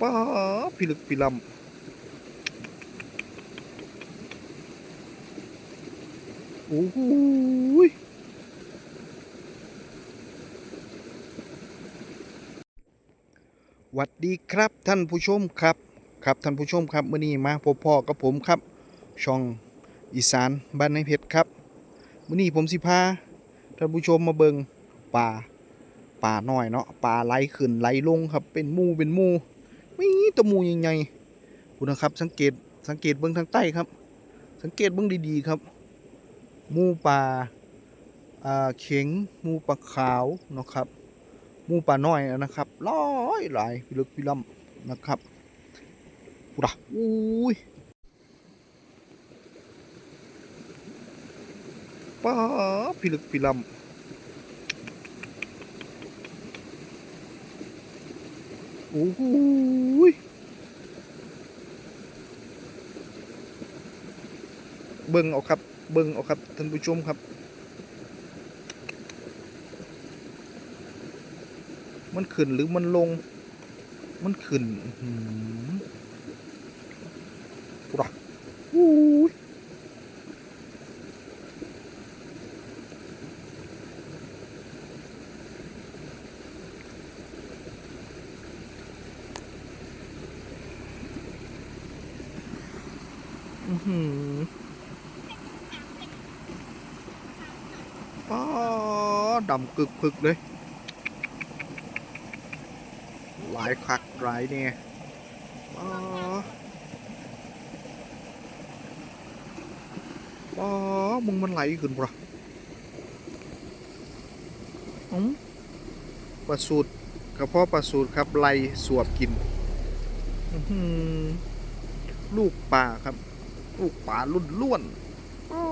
ป้าพิลึกพิลำโอ้โหวัดดีครับท่านผู้ชมครับ ครับท่านผู้ชมครับมื่อนี้มาพบพ่อกับผมครับ ช่องอีสานบ้านในเพชรครับมื่อนี้ผมสิพาท่านผู้ชมมาเบิงป่าป่าน้อยเนาะป่าไหลขึ้นไหลลงครับเป็นมูเป็นมู่ มีตะมูใหญ่ๆคุณนะครับ สังเกตสังเกตเบิ้งทางใต้ครับ สังเกตเบิ้งดีๆครับมูป่าอ่าเข็งมูป่าขาวนะครับมูป่าน้อยนะครับร้อยหลายพิลึกพิล่ำนะครับปุระอุ้ยป้าพิลึกพิลำ โอ้โหยเบิ่งเอาครับ เบิ่งเอาครับท่านผู้ชมครับ มันขึ้นหรือมันลง มันขึ้นอื้อหือปุระอู้ ยอื้อหือป้าดำกึกพึกเลย หลายคักหลายเนี่ยป้าป้ามึงมันไหลขึ้นปะอืมปลาสูตรกระเพาะปลาสูตรครับไล่สวบกินอื้อหือลูกป่าครับ ลูกป่าลุ่นล้วนๆอ้า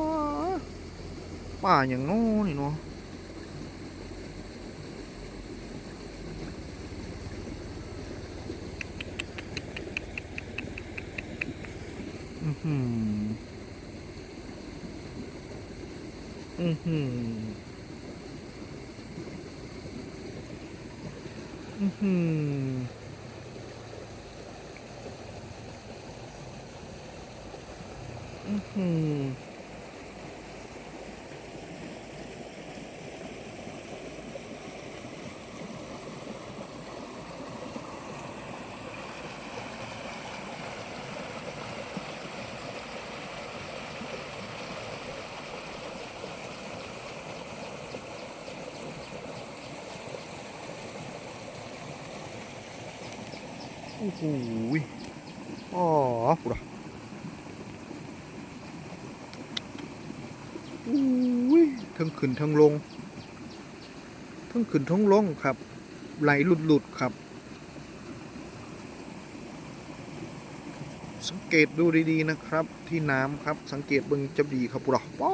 ป่าอย่างง้อนี่เนาะอือหืออือหืออือหือ อื้อหือโอ้โหยอ๋อปุระ อุ้ย ทั้งขึ้นทั้งลง ทั้งขึ้นทั้งลงครับ ไหลหลุดหลุดครับ สังเกตดูดีๆนะครับ ที่น้ำครับ สังเกตเบิ่งจะดีครับปุระป้า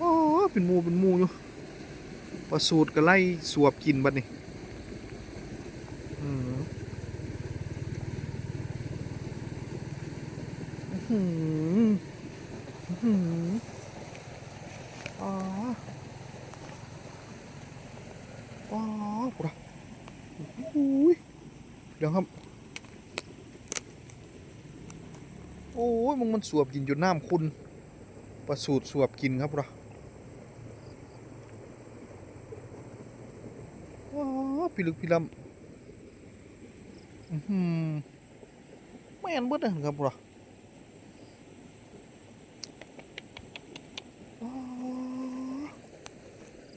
ป้าเป็นมูเป็นมูอยู่ปลาสูตรก็ไล่สวบกินบัดนี่อืมอื้อหืออื้อหือ อ๋ออ๋อปุระอุ้ยเดี๋ยวครับ โอ้ยมึงมันสวบกินจนน้ำคุณ ประสูตรสวบกินครับปุระอ๋อพิลึกพิลำอือหือแมนเบิดเลยครับปุระอ๋อ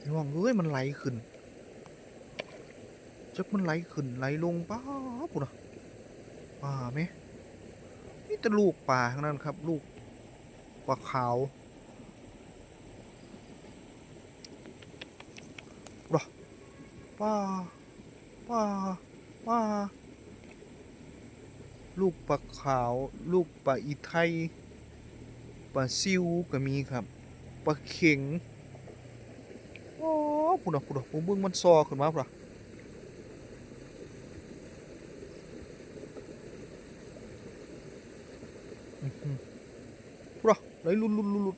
ระวังเอ้ยมันไหลขึ้นจักมันไหลขึ้นไหลลงป้าปุ่นะป่าไหม แต่ลูกป่าทั้งนั้นครับ ลูกปลาขาวปุ่นอะป้าป้าป้าลูกปลาขาว ลูกปลาอีไทยปลาซิวก็มีครับปลาเข็งโอ้พุ่นอะพุ่นอะผมเบิ่งมันซอขึ้นมาพุ่นอะ เลยลุดลุลุดลุด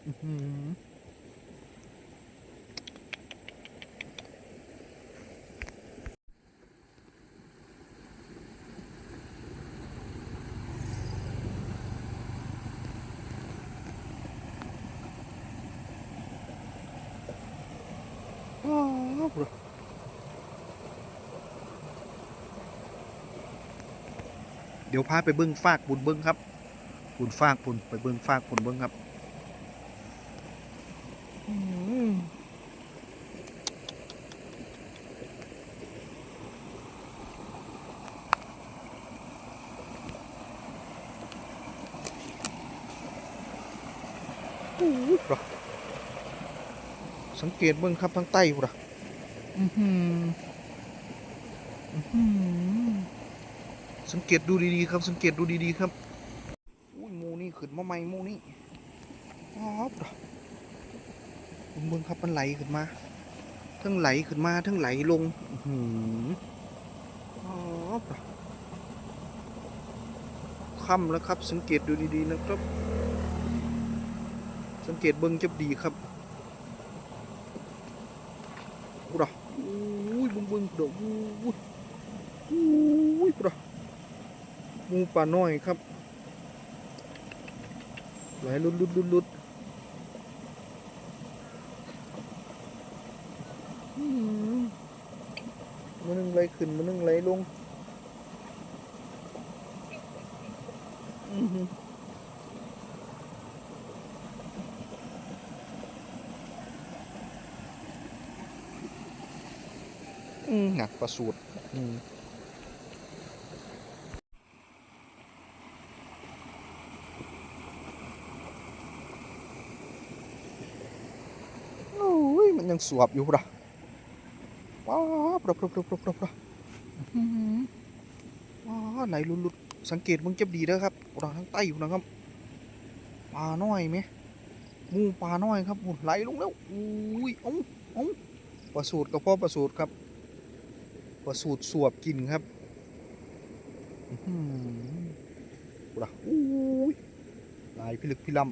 เดี๋ยวพาไปเบิ้งฟากบุญเบิ้งครับบุญฟากบุญไปเบิ้งฟากบุญเบิ้งครับ โอ้ยปะสังเกตเบิ้งครับทางใต้ปะอือหืออื้อหือสังเกตดูดีๆครับ สังเกตดูดีๆครับอุ้ยหมูนี่ขึ้นมาใหม่หมูนี่ป๊อบดอกเบิ่งเบิ่งครับมันไหลขึ้นมาทั้งไหลขึ้นมาทั้งไหลลงอื้อหือป๊อบดอกค่ำแล้วครับ สังเกตดูดีๆนะครับ สังเกตเบิ่งจะดีครับอู้ดอกอุ้ยเบิ่งเบิ่งดอกอุ้ยอุ้ยปะหมูป่าน้อยครับไหลลุดลุดลุดลุดมันนึงไหลขึ้นมันนึงไหลลง อือ หืออืมหนักประสูตรอืมโอ้ยมันยังสวบอยู่ปะว้าวปะปะปะปะปะปะอื้อหือว้าวไหลลุดๆสังเกตมึงเจ็บดีเด้อครับปลาทางใต้อยู่นะครับปลาน้อยไหมหมูปลาน้อยครับโอ้ไหลลงแล้วอุ้ยเอ้าเอ้าปลาสูตรกับพ่อปลาสูตรครับ ปลาสูตรสวบกินครับอื้อหือปลาอุ้ยลายพิลึกพิลั่ม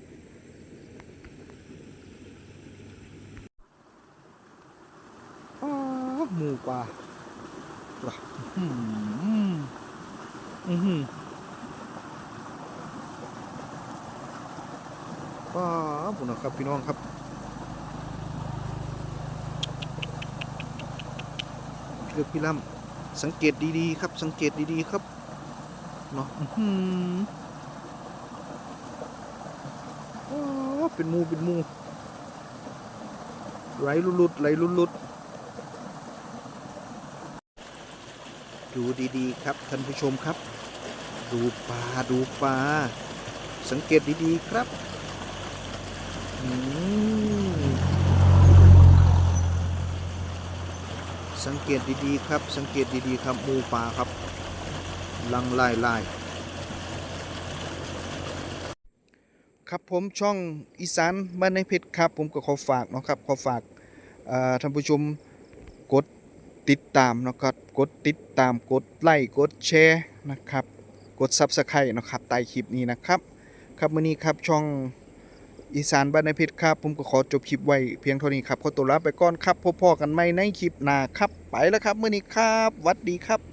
อ้าหมูป่าลาอื้อหืออื้อหือป้าบุญนะครับพี่น้องครับ เลือกพี่ล่ำสังเกตดีๆครับ สังเกตดีๆครับเนาะอื้อหือเป็นมูเป็นมูไหลลุดๆไหลลุดๆดูดีๆครับท่านผู้ชมครับ ดูปลาดูปลาสังเกตดีๆครับอืม สังเกตดีๆครับ สังเกตดีๆครับหมูปลาครับ ลังไล่ไล่ครับผมช่องอีสานบ้านในเพชรครับ ผมก็ขอฝากนะครับขอฝากท่านผู้ชมกดติดตามนะครับกดติดตามกดไลค์กดแชร์นะครับ กด Subscribe นะครับใต้คลิปนี้นะครับ ครับมื้อนี้ครับช่อง อีสานบ้านในเพชรครับ ผมก็ขอจบคลิปไว้เพียงเท่านี้ครับขอตัวลาไปก่อนครับพบพ่อกันใหม่ในคลิปหน้าครับ ไปแล้วครับมื้อนี้ครับวัดดีครับ